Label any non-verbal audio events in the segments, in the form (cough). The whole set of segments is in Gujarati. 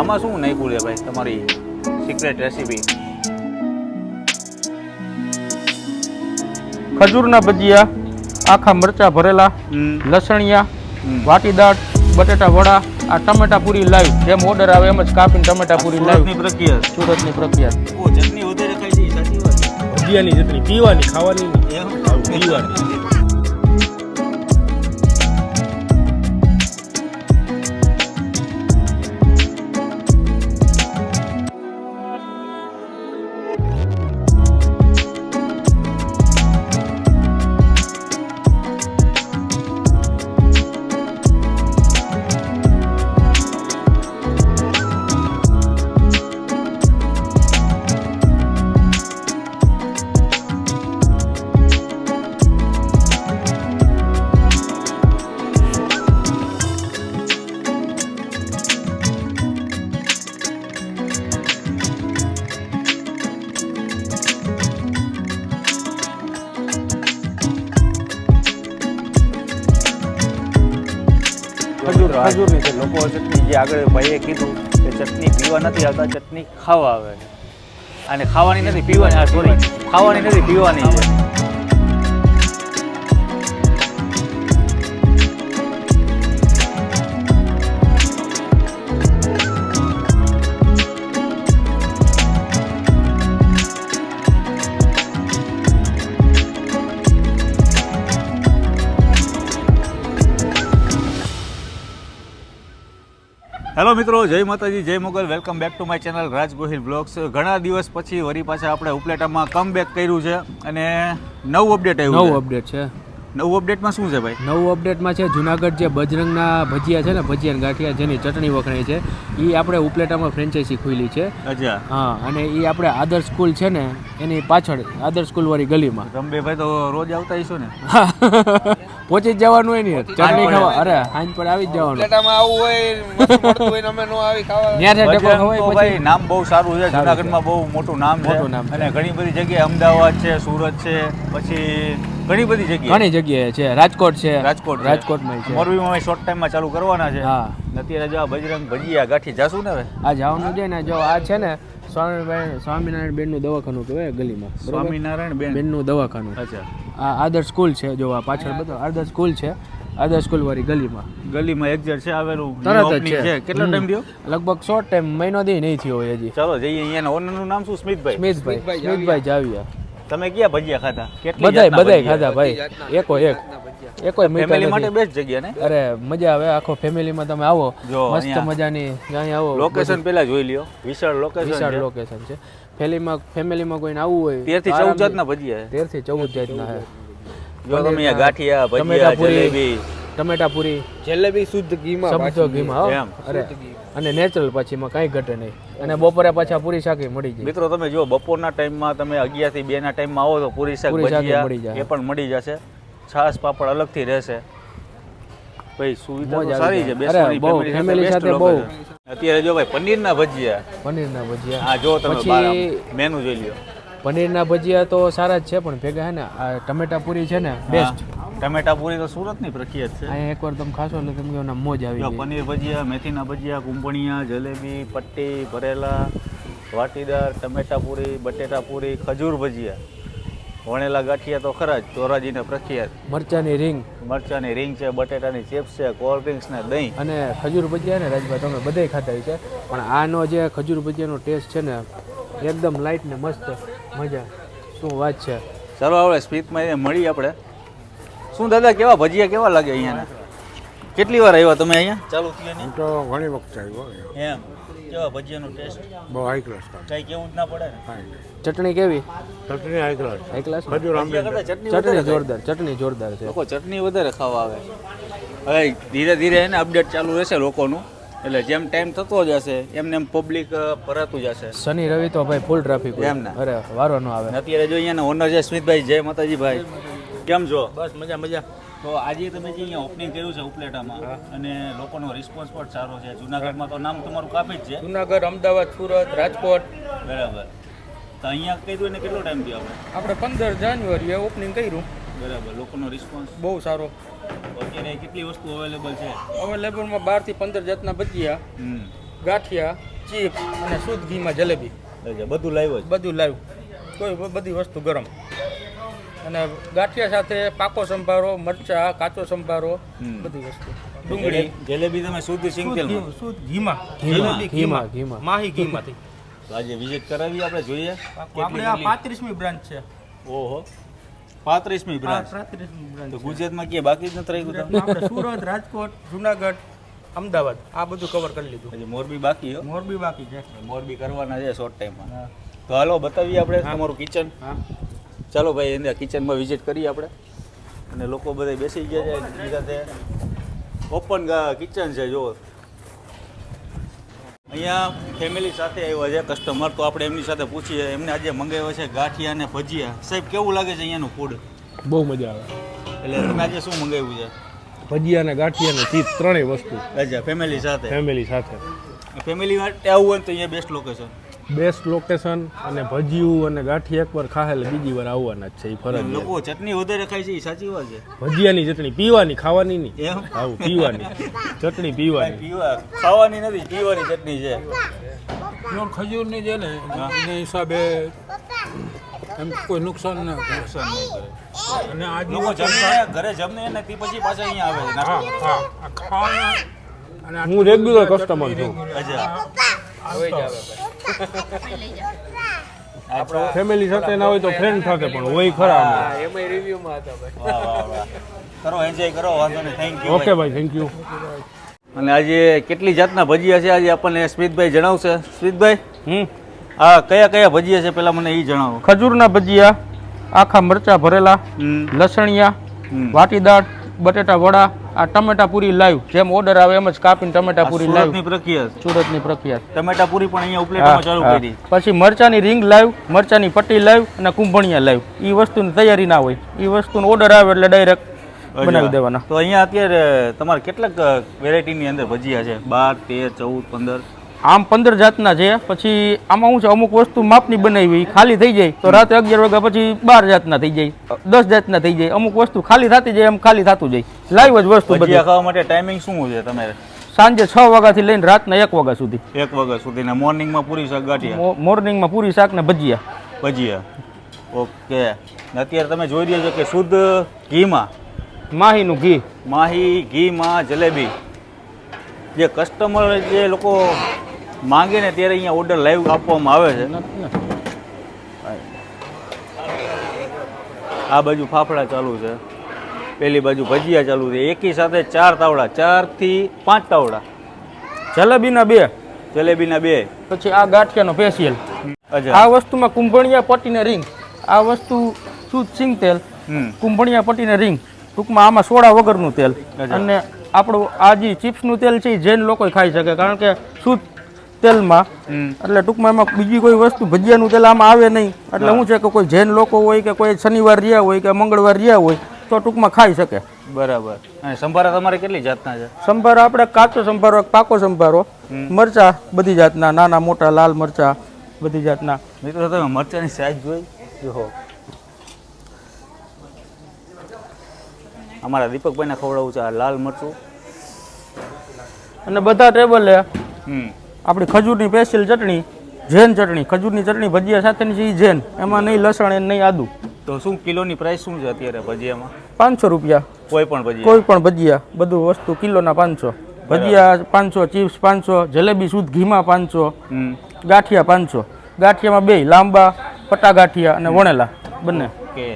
આમાં શું નાખ્યું છે ભાઈ? તમારી સિક્રેટ રેસીપી ખજૂરના ભજીયા આખા મરચા ભરેલા લસણિયા વાટીદાળ બટેટા વડા આ ટમેટા પૂરી લાઈવ જેમ ઓર્ડર આવે એમ જ કાપીને ટમેટા પૂરી લાઈવ પ્રક્રિયા. સુરતની પ્રક્રિયા. ઓ ચટણી વધારે ખાઈ છે સાચી વાત ભજીયાની ચટણી પીવાની ખાવાની. પીવાની. ખજૂરની છે. લોકો ચટણી જે આગળ ભાઈએ કીધું કે ચટણી પીવા નથી આવતા, ચટણી ખાવા આવે છે. અને ખાવાની નથી, પીવાની આ સોરી ખાવાની નથી, પીવાની હેલો મિત્રો જય માતાજી જય Mogal. Welcome back to my channel Raj Gohil blogs. ઘણા દિવસ પછી વરી પાછા આપણે ઉપલેટામાં કમ બેક કર્યું છે અને નવું અપડેટ નવું અપડેટ છે. નવું અપડેટમાં શું છે ભાઈ? નવું અપડેટમાં છે જુનાગઢ જે બજરંગના ભજીયા છે ને ભજીયા ગાંઠિયા જેની ચટણી વખણાય છે એ આપણે ઉપલેટામાં ફ્રેન્ચાઇઝી ખુલી છે. અચ્છા. હા અને એ આપણે આદર્શ સ્કૂલ છે ને એની પાછળ આદર્શ સ્કૂલવાળી ગલીમાં. રમબેભાઈ તો રોજ આવતા હશો ને? (laughs) પહોંચી જ જવાનું હોય ને ચટણી ખાવા અરે હાંજ પર આવી જ જવાનું. ઉપલેટામાં આવું હોય મસ્ત હોય અમે નો આવી ખાવા. ત્યાં છે ટકો પછી. ભાઈ નામ બહુ સારું છે. જુનાગઢમાં બહુ મોટું નામ છે. મોટું નામ છે. અને ઘણી બધી જગ્યાએ અમદાવાદ છે સુરત છે પછી ઘણી બધી જગ્યાએ. ઘણી જગ્યાએ છે. રાજકોટ છે. રાજકોટ રાજકોટમાં છે. મોરબીમાં શોર્ટ ટાઈમમાં ચાલુ કરવાના છે. હા. અત્યારે જો આ બજરંગ ભજીયા ગાંઠી જાશું ને હવે? આ જવાનું છે ને જો આ છે ને સ્વામિનારાયણ સ્વામિનારાયણ બેનનું દવાખાનું કહેવાય ગલીમાં. સ્વામિનારાયણ બેન? બેનનું દવાખાનું. અચ્છા. આ આદર્શ સ્કૂલ છે જો આ પાછળ બધો આદર્શ સ્કૂલ છે આદર્શ સ્કૂલ વાળી ગલીમાં. ગલીમાં એક્ઝેટ છે આવેલું તરત જ છે. કેટલો ટાઈમ થયો? લગભગ શોર્ટ ટાઈમ મહિનો દી નહીં થયો હોય હજી. ચાલો જઈએ અહીંયાના ઓનરનું નામ શું? સ્મિતભાઈ. સ્મિતભાઈ. સ્મિતભાઈ સ્મિતભાઈ જાવિયા. તમે ક્યાં ભજીયા ખાધા? કેટલી બધાય બધાય ખાધા ભાઈ. એકો એક. એકો ફેમિલી માટે બેસ્ટ જગ્યા ને? અરે મજા આવે આખો ફેમિલીમાં તમે આવો. મસ્ત મજાની અહીંયા આવો. લોકેશન પેલા જોઈ લ્યો. વિશાળ લોકેશન વિશાળ છે. લોકેશન છે ફેમિલીમાં ફેમિલીમાં કોઈને આવવું હોય 13 થી તો ચૌદ આરામથી- જાતના ભજીયા છે. તેરથી ચૌદ જાતના છે. જો તમે અહીંયા ગાંઠિયા ભજીયા જલેબી ટમેટા પૂરી જલેબી શુદ્ધ ઘીમાં સમજો ઘીમાં અરે અને નેચરલ પછી એમાં કાંઈ ઘટે નહીં. અને બપોરે પાછા પૂરી શાકી મળી જાય. મિત્રો તમે જો બપોરના ટાઈમમાં તમે અગિયારથી બે ના ટાઈમમાં આવો તો પૂરી શાક પૂરી શાક મળી જાય. એ પણ મળી જશે. છાસ પાપડ અલગથી રહેશે. ભાઈ સુવિધા સારી છે. બેસવાની family સાથે બહુ. અત્યારે જો ભાઈ પનીરના ભજીયા. પનીરના ભજીયા. હા જો તમે પછી મેનુ જોઈ લ્યો. પનીરના ભજીયા તો સારા જ છે પણ ભેગા હે ને આ ટમેટા પૂરી છે ને બેસ્ટ. ટમેટા પૂરી તો સુરતની પ્રખ્યાત છે. અહીંયા એકવાર તમે ખાશો એટલે તમને એના મોજ આવી જાય. પનીર ભજીયા મેથીના ભજીયા કુંપણિયા જલેબી પટ્ટી ભરેલા વાટીદાર ટમેટા પૂરી બટેટા પૂરી ખજૂર ભજીયા. વણેલા ગાંઠિયા તો ખરા જ ધોરાજીને પ્રખ્યાત. મરચાની રીંગ મરચાની રીંગ છે બટેટાની ચિપ્સ છે કોલ્ડ ડ્રિંક્સ ને દહીં. અને ખજૂર ભજીયા ને રાજભાઈ તમે બધાય ખાતા હોય છે. પણ આનો જે ખજૂર ભજીયાનો ટેસ્ટ છે ને એકદમ લાઇટ ને મસ્ત મજા. શું વાત છે. ચાલો આપણે સ્પીચમાં એ મળી આપણે. શું દાદા કેવા ભજીયા કેવા લાગે અહીંયાના? કેટલી વાર આવ્યા તમે અહીંયા? ચાલુ થયા હું તો ઘણી વખત આવ્યો એમ. કેવા ભજીયાનો ટેસ્ટ બહુ હાઈ ક્લાસ કઈ કેવું જ ના પડે ને? ચટણી કેવી? ચટણી હાઈ ક્લાસ હાઈ ક્લાસ ખજૂર આંબે ચટણી. જોરદાર ચટણી જોરદાર છે. લોકો ચટણી વધારે ખાવા આવે. હવે ધીરે ધીરે એને અપડેટ ચાલુ રહેશે લોકોનું. એટલે જેમ ટાઈમ થતો જશે એમને એમ પબ્લિક ભરાતું જશે શનિ રવિ તો ભાઈ ફૂલ ટ્રાફિક એમ ને? અરે વારો ન આવે. અત્યારે જો અહીંયા ઓનર છે સ્મિતભાઈ જય માતાજી ભાઈ. કેમ છો? બસ મજા મજા. તો આજે તમે જે અહીંયા ઓપનિંગ કર્યું છે ઉપલેટામાં અને લોકોનો રિસ્પોન્સ પણ સારો છે. જુનાગઢમાં તો નામ તમારું કાપી જ છે. જુનાગઢ અમદાવાદ સુરત રાજકોટ. બરાબર. તો અહીંયા કીધું એને કેટલો ટાઈમ થયો આપણે? આપણે પંદર જાન્યુઆરીએ ઓપનિંગ કર્યું. બરાબર લોકોનો રિસ્પોન્સ બહુ સારો. અત્યારે કેટલી વસ્તુ અવેલેબલ છે? અવેલેબલમાં બારથી પંદર જાતના ભજીયા ગાંઠિયા ચિપ્સ અને શુદ્ધ ઘીમાં જલેબી. બધું લાવ્યો બધું લાવ્યું કોઈ બધી વસ્તુ ગરમ. અને ગાંઠિયા સાથે પાકો સંભારો મરચા કાચો સંભારો બધી વસ્તુ. ડુંગળી. જલેબી તમે શુદ્ધ સિંગ શુદ્ધ ઘીમાં. ઘીમાં, જલેબી ઘીમાં. માહી ઘીમાંથી. તો આજે વિઝિટ કરાવી આપણે જોઈએ આપણે આ પાંત્રીસમી બ્રાન્ચ છે. ઓહો. પાંત્રીસમી બ્રાન્ચ. પાંત્રીસમી બ્રાન્ચ તો ગુજરાતમાં કે બાકી જ નથી રહ્યું આપણે સુરત રાજકોટ જુનાગઢ અમદાવાદ આ બધું કવર કરી લીધું. હજી મોરબી બાકી મોરબી બાકી છે. મોરબી કરવાના છે શોર્ટ ટાઈમમાં તો હાલો બતાવીએ આપણે તમારું કિચન ચાલો ભાઈ એને કિચનમાં વિઝિટ કરીએ આપણે. અને લોકો બધા બેસી ગયા છે. સાથે ઓપન કિચન છે જો અહીંયા ફેમિલી સાથે આવ્યા છે કસ્ટમર તો આપણે એમની સાથે પૂછીએ એમને આજે મંગાવ્યો છે ગાંઠિયા અને ભજીયા. સાહેબ કેવું લાગે છે અહીંયાનું ફૂડ બહુ મજા આવે. એટલે તમે આજે શું મંગાવ્યું છે? ભજીયા અને ગાંઠિયા અને ચીજ ત્રણેય વસ્તુ. અચ્છા ફેમિલી સાથે. ફેમિલી સાથે. ફેમિલી માટે આવવું હોય તો અહીંયા બેસ્ટ લોકેશન બેસ્ટ લોકેશન અને ભજીયું અને ગાંઠી એકવાર ખાય એટલે બીજી વાર આવવાના જ છે એ ફરજ લોકો ચટણી વધારે ખાય છે એ સાચી વાત છે. ભજીયાની ચટણી પીવાની ખાવાની નહીં. એમ? આવું પીવાની. ચટણી પીવાની. પીવા ખાવાની નથી પીવાની ચટણી છે. ખજૂર ખજૂરની છે ને એને હિસાબે એમ કોઈ નુકસાન ના નુકસાન નહીં કરે. અને આજ લોકો જમને ઘરે જમને ને તે પછી પાછા અહીંયા આવે છે હા હા. આ ખાવાના અને હું રેગ્યુલર કસ્ટમર છું. અચ્છા. હવે જ આવે. ફેમિલી સાથે ના હોય તો ફ્રેન્ડ સાથે પણ હોય ખરા. એમાં રિવ્યુમાં હતા ભાઈ. વાહ વાહ વાહ. કરો એન્જોય કરો વાંધો નહીં. થેન્ક યુ ઓકે ભાઈ થેન્ક યુ અને આજે કેટલી જાતના ભજીયા છે? આજે આપણને સ્મિતભાઈ જણાવશે. સ્મિતભાઈ હમ. હા કયા કયા ભજીયા છે પેલા મને એ જણાવો. ખજૂરના ભજીયા આખા મરચા ભરેલા લસણિયા. વાટીદાળ બટેટા વડા આ ટમેટા પૂરી લાઈવ. જેમ ઓર્ડર આવે એમ જ કાપીને ટમેટા પૂરી લાઈવ. પ્રખ્યાત સુરતની પ્રખ્યાત ટમેટા પૂરી પણ અહીંયા હા, ચાલુ. કરી. પછી મરચાની રીંગ લાઈવ મરચાની પટ્ટી લાઈવ અને કુંભણિયા લાઈવ. એ વસ્તુની તૈયારી ના હોય. એ વસ્તુનો ઓર્ડર આવે એટલે ડાયરેક્ટ બનાવી દેવાના. તો અહીંયા અત્યારે તમારે કેટલાક વેરાયટીની અંદર ભજીયા છે? બાર તેર ચૌદ પંદર? આમ પંદર જાતના છે. પછી આમાં શું છે? અમુક વસ્તુ માપની બનાવી ખાલી થઈ જાય. તો રાતે અગિયાર વાગ્યા પછી બાર જાતના થઈ જાય. દસ જાતના થઈ જાય. અમુક વસ્તુ ખાલી થતી જાય એમ ખાલી થતું જાય. લાઈવ જ વસ્તુ ભજીયા ખાવા માટે ટાઈમિંગ શું છે તમારે? સાંજે છ વાગ્યાથી લઈને રાતના એક વાગ્યા સુધી. એક વાગ્યા સુધી ને મોર્નિંગમાં પૂરી શાક ગાંઠિયા? મોર્નિંગમાં પૂરી શાક ને ભજીયા. ભજીયા. ઓકે. અત્યારે તમે જોઈ રહ્યા છો કે શુદ્ધ ઘીમાં માહીનું ઘી. માહી ઘીમાં જલેબી. જે કસ્ટમર જે લોકો માંગે ને ત્યારે અહીંયા ઓર્ડર લાઈવ આપવામાં આવે છે. આ બાજુ ફાફડા ચાલુ છે. પેલી બાજુ ભજીયા ચાલુ છે. એકી સાથે ચાર તાવડા ચારથી પાંચ તાવડા. જલેબીના બે. જલેબીના બે. પછી આ ગાંઠિયાનો ફેશિયલ આ વસ્તુમાં કુંભણિયા પટ્ટીને રિંગ આ વસ્તુ શુદ્ધ સિંગ તેલ કુંભણિયા પટ્ટીને રિંગ ટૂંકમાં આમાં સોડા વગરનું તેલ. અને આપણું આ જે ચિપ્સનું તેલ છે એ જૈન લોકો ખાઈ શકે કારણ કે શુદ્ધ તેલમાં એટલે ટૂંકમાં એમાં બીજી કોઈ વસ્તુ ભજીયાનું તેલ આમાં આવે નહીં. એટલે શું છે કે કોઈ જૈન લોકો હોય કે કોઈ શનિવાર રહ્યા હોય કે મંગળવાર રહ્યા હોય તો ટૂંકમાં ખાઈ શકે. બરાબર. અને સંભારા તમારે કેટલી જાતના છે? સંભારા આપણે કાચો સંભારો પાકો સંભારો. મરચા બધી જાતના નાના મોટા લાલ મરચા બધી જાતના. મિત્રો તમે મરચાની સાઈઝ જોઈ? જો અમારા દીપકભાઈને ખવડાવું છે આ લાલ મરચું. અને બધા ટેબલે આપણી ખજૂરની સ્પેશિયલ ચટણી જૈન ચટણી ખજૂરની ચટણી ભજીયા સાથેની છે એ જૈન. એમાં નહીં લસણ એ નહીં આદુ. તો શું કિલોની પ્રાઇસ શું છે અત્યારે ભજીયામાં? પાંચસો રૂપિયા. કોઈ પણ ભજીયા? કોઈ પણ ભજીયા. બધું વસ્તુ કિલોના પાંચસો. ભજીયા પાંચસો ચિપ્સ પાંચસો જલેબી શુદ્ધ ઘીમાં પાંચસો ગાંઠિયા પાંચસો. ગાંઠિયામાં બે લાંબા પટા ગાંઠિયા અને વણેલા બંને. ઓકે.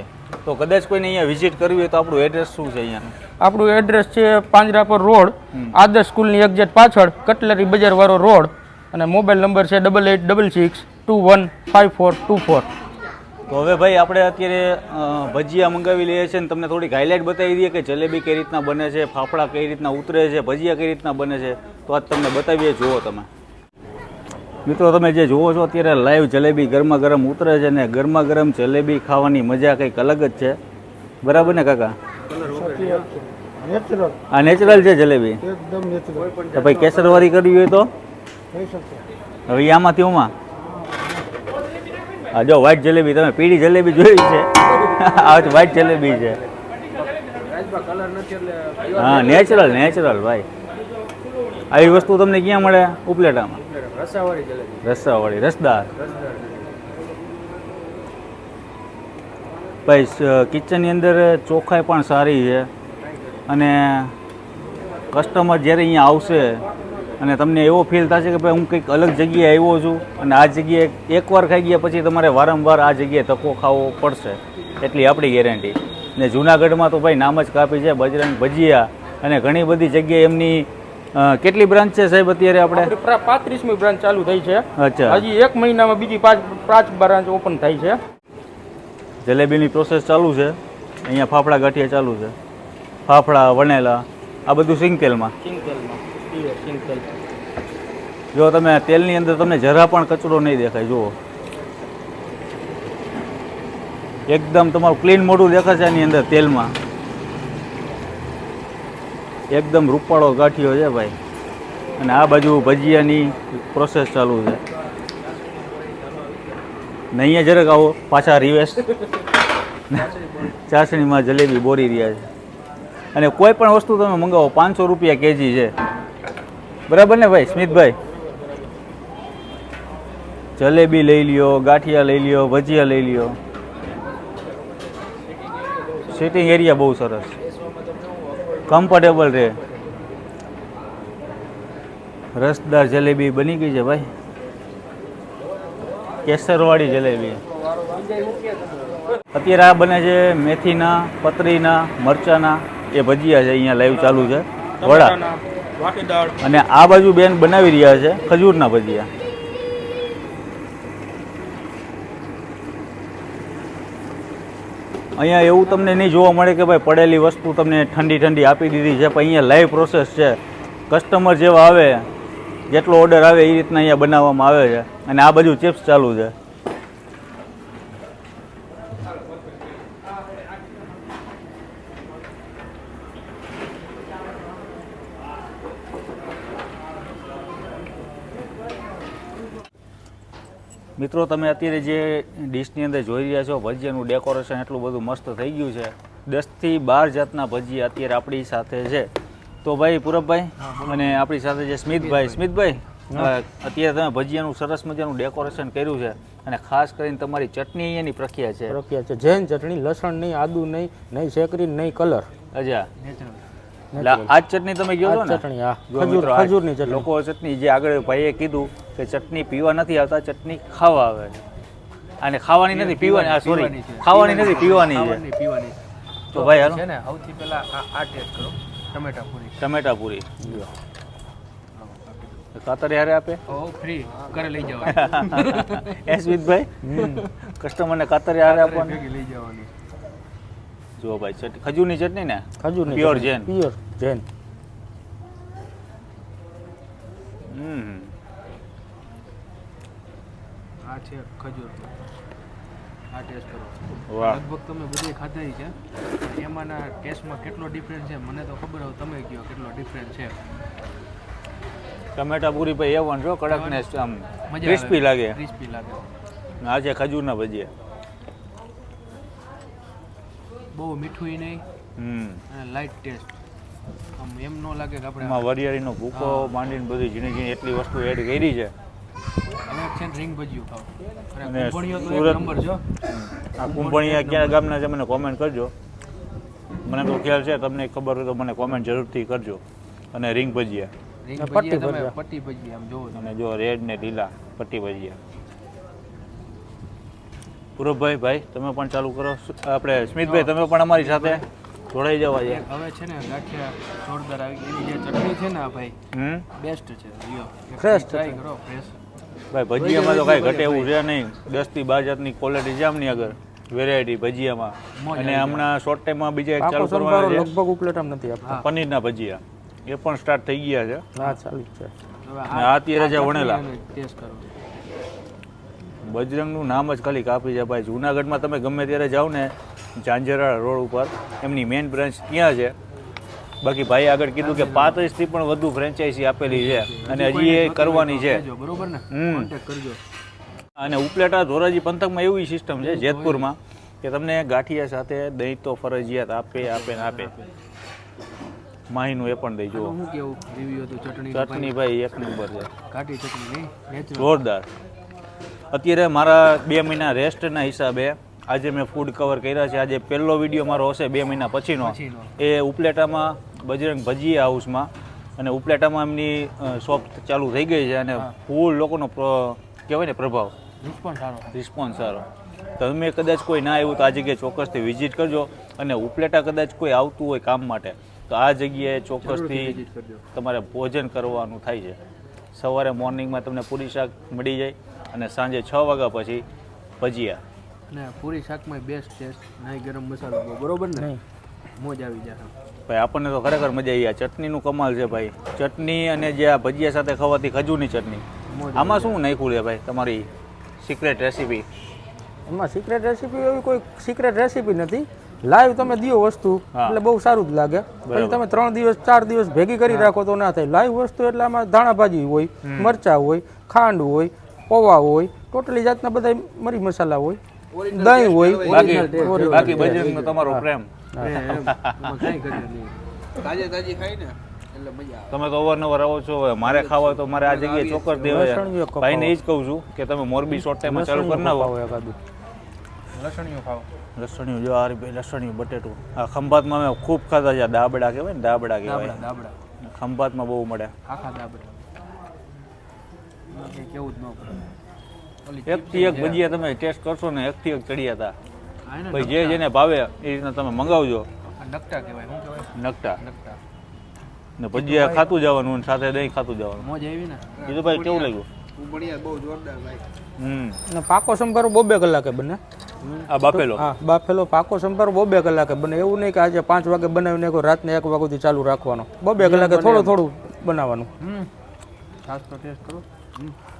તો કદાચ કોઈને અહીંયા વિઝિટ કરવી હોય તો આપણું એડ્રેસ શું છે અહીંયાનું? આપણું એડ્રેસ છે પાંજરાપર રોડ આદર્શ સ્કૂલની એક્ઝેટ પાછળ કટલેરી બજારવાળો રોડ અને મોબાઈલ નંબર છે double eight double six two one five four two four તો હવે ભાઈ આપણે અત્યારે ભજીયા મંગાવી લઈએ છીએ ને તમને થોડીક હાઇલાઇટ બતાવી દઈએ કે જલેબી કઈ રીતના બને છે ફાફડા કઈ રીતના ઉતરે છે ભજીયા કઈ રીતના બને છે તો આજ તમને બતાવીએ જુઓ તમે. મિત્રો તમે જે જુઓ છો અત્યારે લાઈવ જલેબી ગરમા ગરમ ઉતરે છે ને ગરમા ગરમ જલેબી ખાવાની મજા કંઈક અલગ જ છે. બરાબર ને કાકા? આ નેચરલ છે જલેબી? તો ભાઈ કેસરવાળી કરવી હોય તો? હવે આમાંથી ઉમાં. જો વ્હાઈટ જલેબી તમે પીળી જલેબી જોઈ છે. આ વ્હાઈટ જલેબી છે. હા નેચરલ નેચરલ ભાઈ. આવી વસ્તુ તમને ક્યાં મળે? ઉપલેટામાં. રસાવાળી રસદાર. ભાઈ કિચનની અંદર ચોખ્ખાઈ પણ સારી છે. અને કસ્ટમર જ્યારે અહીંયા આવશે અને તમને એવો ફીલ થશે કે ભાઈ હું કંઈક અલગ જગ્યાએ આવ્યો છું અને આ જગ્યાએ એકવાર ખાઈ ગયા પછી તમારે વારંવાર આ જગ્યાએ ધક્કો ખાવો પડશે. એટલી આપણી ગેરંટી ને જુનાગઢમાં તો ભાઈ નામ જ કાપી છે બજરંગ ભજીયા અને ઘણી બધી જગ્યાએ એમની કેટલી બ્રાન્ચ છે સાહેબ અત્યારે આપણે? પાંત્રીસમી બ્રાન્ચ ચાલુ થઈ છે. અચ્છા. હજી એક મહિનામાં બીજી પાંચ પાંચ બ્રાન્ચ ઓપન થઈ છે. જલેબીની પ્રોસેસ ચાલુ છે. અહીંયા ફાફડા ગાંઠિયા ચાલુ છે. ફાફડા વણેલા આ બધું સિંગતેલમાં? સિંગતેલમાં. જો તમે તેલની અંદર તમને જરા પણ કચરો નહીં દેખાય, જુઓ. એકદમ તમારું ક્લીન મોઢું દેખાશે એની અંદર તેલમાં. એકદમ રૂપાળો ગાંઠિયો છે ભાઈ. અને આ બાજુ ભજીયાની પ્રોસેસ ચાલુ છે. ને અહીંયા જરાક આવો, પાછા રિવેસ ચાસણીમાં જલેબી બોરી રહ્યા છે. અને કોઈ પણ વસ્તુ તમે મંગાવો, પાંચસો રૂપિયા કેજી છે. બરાબર ને ભાઈ? સ્મિતભાઈ? જલેબી લઈ લ્યો, ગાંઠિયા લઈ લ્યો, ભજીયા લઈ લ્યો. સિટિંગ એરિયા બહુ સરસ. કમ્ફર્ટેબલ રહે. રસદાર જલેબી બની ગઈ છે ભાઈ. કેસરવાળી જલેબી. અત્યારે આ બને છે મેથીના, પતરીના, મરચાના. એ ભજીયા છે અહીંયા લાઈવ ચાલુ છે. વડા. અને આ બાજુ બેન બનાવી રહ્યા છે, ખજૂરના ભજીયા. અહીંયા એવું તમને નહીં જોવા મળે કે ભાઈ પડેલી વસ્તુ તમને ઠંડી ઠંડી આપી દીધી છે, પણ અહીંયા લાઈવ પ્રોસેસ છે. કસ્ટમર જેવા આવે, જેટલો ઓર્ડર આવે એ રીતના અહીંયા બનાવવામાં આવે છે. અને આ બાજુ ચિપ્સ ચાલુ છે. મિત્રો તમે અત્યારે જે ડિશની અંદર જોઈ રહ્યા છો ભજીયાનું ડેકોરેશન એટલું બધું મસ્ત થઈ ગયું છે. દસથી બાર જાતના ભજીયા અત્યારે આપણી સાથે છે. તો ભાઈ પૂરબભાઈ અને આપણી સાથે જે સ્મિતભાઈ. સ્મિતભાઈ. અત્યારે તમે ભજીયાનું સરસ મજાનું ડેકોરેશન કર્યું છે અને ખાસ કરીને તમારી ચટણી અહીંયાની પ્રખ્યાત છે. પ્રખ્યાત છે. જૈન ચટણી લસણ નહીં આદુ નહીં નહીં શેકરી નહીં કલર. અજા એટલે આ ચટણી તમે કહો છો ને? ચટણી હા. ખજૂર ખજૂરની ચટણી. લોકો ચટણી જે આગળ ભાઈએ કીધું કે ચટણી પીવા નથી આવતા ચટણી ખાવા આવે છે. અને ખાવાની નથી પીવાની આ સોરી ખાવાની નથી પીવાની છે. પીવાની. તો ભાઈ હાલો. છે ને સૌથી પહેલા આ આ ટેસ્ટ કરો. ટમેટા પૂરી. ટમેટા પૂરી. કાતર યારે આપે? ઓ ફ્રી ઘરે લઈ જવાની. એ સ્મિતભાઈ કસ્ટમરને કાતર યારે આપવાની. લઈ જવાની. જો ભાઈ ચટણી ખજૂરની ચટણી ને? ખજૂરની પ્યોર જેન પ્યોર જૈન હમ. આ છે ખજૂર. આ ટેસ્ટ કરો. લગભગ તમે બધી ખાધા છે. એમાંના ટેસ્ટમાં કેટલો ડિફરન્સ છે? મને તો ખબર હોય તમે કહો કેટલો ડિફરન્સ છે. ટમેટા પૂરી ભાઈ એવન છો કડકનેસ આમ મજા ક્રિસ્પી લાગે. ક્રિસ્પી લાગે. આ છે ખજૂરના ભજીયા. બહુ મીઠું નહીં. હમ. અને લાઇટ ટેસ્ટ આમ એમ ન લાગે કે આપણે એમાં વરિયાળીનો ભૂકો માંડીને બધી ઝીણી ઝીણી એટલી વસ્તુ એડ કરી છે. હવે છે રીંગ ભજીયું ખાવ. અને અને કુંભણિયો તો સુરત- નંબર છો આ કુંભણિયા ક્યાં ગામના છે મને કોમેન્ટ કરજો. મને તો ખ્યાલ છે તમને ખબર હોય તો મને કોમેન્ટ જરૂરથી કરજો. અને રીંગ ભજીયા. પટ્ટી ભજીયા. પટ્ટી ભજીયા આમ જોવો અને જો રેડ ને લીલા પટ્ટી ભજીયા. પૂરબભાઈ ભાઈ તમે પણ ચાલુ કરો. આપણે સ્મિતભાઈ તમે પણ અમારી સાથે જોડાઈ જવા છે હવે છે ને ગાંઠિયા જોરદાર આવી ગઈ. એની જે ચટણી છે ને આ ભાઈ હમ? બેસ્ટ છે. Fresh ટ્રાય કરો ફ્રેશ ભાઈ ભજીયામાં તો કાંઈ ઘટે એવું છે નહીં. દસથી બાર જાતની ક્વોલિટી છે આમની આગળ. વેરાયટી ભજીયામાં. અને હમણાં શોર્ટ ટાઈમમાં બીજા એક ચાલુ કરવાના છે. લગભગ ઉપલેટામ નથી આપતા. પનીરના ભજીયા. એ પણ સ્ટાર્ટ થઈ ગયા છે. હા ચાલુ છે. અને આ અત્યારે જે વણેલા. ટેસ્ટ કરો. બજરંગનું નામ જ ખાલી કાપી છે ભાઈ. જુનાગઢમાં તમે ગમે ત્યારે જાઓ ને ઝાંઝરા રોડ ઉપર. એમની મેઇન બ્રાન્ચ ત્યાં છે. બાકી ભાઈ આગળ કીધું કે પાંત્રીસથી પણ વધુ ફ્રેન્ચાઇઝી આપેલી છે અને હજી એ કરવાની છે. બરોબર ને. કરજો. અને ઉપલેટા ધોરાજી પંથકમાં એવી સિસ્ટમ છે જેતપુરમાં કે તમને ગાંઠિયા સાથે દહીં તો ફરજિયાત આપે આપે ને આપે. માહીનું એ પણ દઈ જુઓ. શું કેવું? રિવ્યુ હતું ચટણી ચટણી ભાઈ એક નંબર છે. ઘાટી ચટણી નહીં જોરદાર. અત્યારે મારા બે મહિના રેસ્ટના હિસાબે આજે મેં ફૂડ કવર કર્યા છે. આજે પહેલો વીડિયો મારો હશે બે મહિના પછીનો. એ ઉપલેટામાં બજરંગ ભજીયા હાઉસમાં. અને ઉપલેટામાં એમની શોપ ચાલુ થઈ ગઈ છે અને ફૂલ લોકોનો કહેવાય ને પ્રભાવ. રિસ્પોન્સ સારો. રિસ્પોન્સ સારો. તમે કદાચ કોઈ ના આવ્યું તો આ જગ્યાએ ચોક્કસથી વિઝિટ કરજો અને ઉપલેટા કદાચ કોઈ આવતું હોય કામ માટે તો આ જગ્યાએ ચોક્કસથી તમારે ભોજન કરવાનું થાય છે. સવારે મોર્નિંગમાં તમને પૂરી શાક મળી જાય અને સાંજે છ વાગ્યા પછી ભજીયા. ને પૂરી શાકમાં બેસ્ટ ટેસ્ટ નહીં ગરમ મસાલો બહુ બરોબર ને? મોજ આવી જાય ભાઈ આપણને તો ખરેખર મજા આવી આ ચટણીનું કમાલ છે ભાઈ. ચટણી અને જે આ ભજીયા સાથે ખવાતી ખજૂરની ચટણી. આમાં શું નાખ્યું છે ભાઈ તમારી સિક્રેટ રેસીપી એમાં સિક્રેટ રેસીપી એવી કોઈ સિક્રેટ રેસીપી નથી. લાઈવ તમે દિયો વસ્તુ એટલે બહુ સારું જ લાગે. પછી તમે ત્રણ દિવસ ચાર દિવસ ભેગી કરી રાખો તો ના થાય. લાઈવ વસ્તુ એટલે આમાં ધાણા ભાજી હોય મરચા હોય ખાંડ હોય પૌવા હોય ટોટલી જાતના બધા મરી મસાલા હોય. દહીં હોય. બાકી બાકી. બજરંગનો તમારો પ્રેમ. તાજે તાજી ખાઈ ને એટલે મજા આવે. તમે તો અવારનવાર આવો છો હવે મારે ખાવા હોય તો મારે આ જગ્યાએ ચોક્કસ દેવાય. લસણીયો. ભાઈને એ જ કહું છું કે તમે મોરબી શોર્ટ ટાઈમમાં ચાલુ કરી નાખો. લસણીઓ ખાવ લસણીયું જો આ ભાઈ લસણીયું બટેટું. આ ખંભાતમાં અમે ખૂબ ખાધા છે. દાબડા કહેવાય ને દાબડા કહેવાય. ખંભાતમાં બહુ મળે. આખા દાબડા કેવું જ ન એકથી એક ભજીયા તમે ટેસ્ટ કરશો ને એકથી એક ચડિયા હતા ભાઈ જે જેને ભાવે એ રીતના તમે મંગાવજો. નકટા કહેવાય શું કહેવાય? નકટા. નકટા. ને ભજીયા ખાતું જવાનું અને સાથે દહીં ખાતું જવાનું. મોજ આવી ને? બીજું ભાઈ કેવું લાગ્યું? બઢિયા બહુ જોરદાર ભાઈ. હમ. અને પાકો સંભારો બબે કલાકે બને. આ બાફેલો. હા બાફેલો પાકો સંભારો બબે કલાકે બને. એવું નહીં કે આજે પાંચ વાગે બનાવીને કોઈ રાતને એક વાગ્યાથી ચાલુ રાખવાનો. બબે કલાકે થોડું થોડું બનાવવાનું. હમ. છાસ તો ટેસ્ટ કરો. હમ.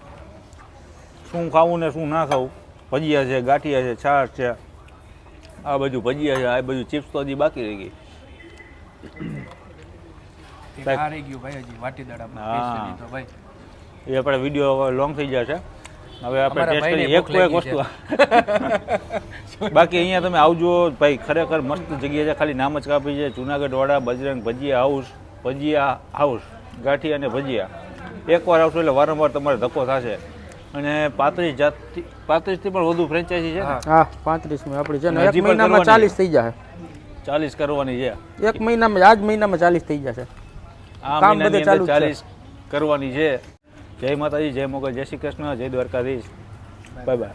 શું ખાવું ને શું ના ખાવું? ભજીયા છે ગાંઠિયા છે છાશ છે. આ બાજુ ભજીયા છે આ બાજુ ચિપ્સ તો હજી બાકી રહી ગઈ. એ આપણે વીડિયો લોંગ થઈ જશે હવે આપણે ટેસ્ટ કરીએ. એક એક વસ્તુ (laughs) બાકી અહીંયા તમે આવજો ભાઈ ખરેખર મસ્ત જગ્યા છે. ખાલી નામ જ કાપી છે. જુનાગઢ વાળા બજરંગ ભજીયા હાઉસ ભજીયા હાઉસ ગાંઠી અને ભજીયા. એકવાર આવશો એટલે વારંવાર તમારે ધક્કો થશે. અને પાંત્રીસ જાતથી પાંત્રીસથી પણ વધુ ફ્રેન્ચાઇઝી છે ને? હા. પાંત્રીસમાં આપણી છે ને. એક મહિનામાં કરવાની ચાલીસ થઈ જશે ચાલીસ કરવાની છે? એક મહિનામાં આજ મહિનામાં ચાલીસ થઈ જશે. આ કામ મહિનાની બધે ચાલુ અંદર છે. ચાલીસ કરવાની છે. જય માતાજી જય મોગલ જય શ્રી કૃષ્ણ જય દ્વારકાધીશ. Bye bye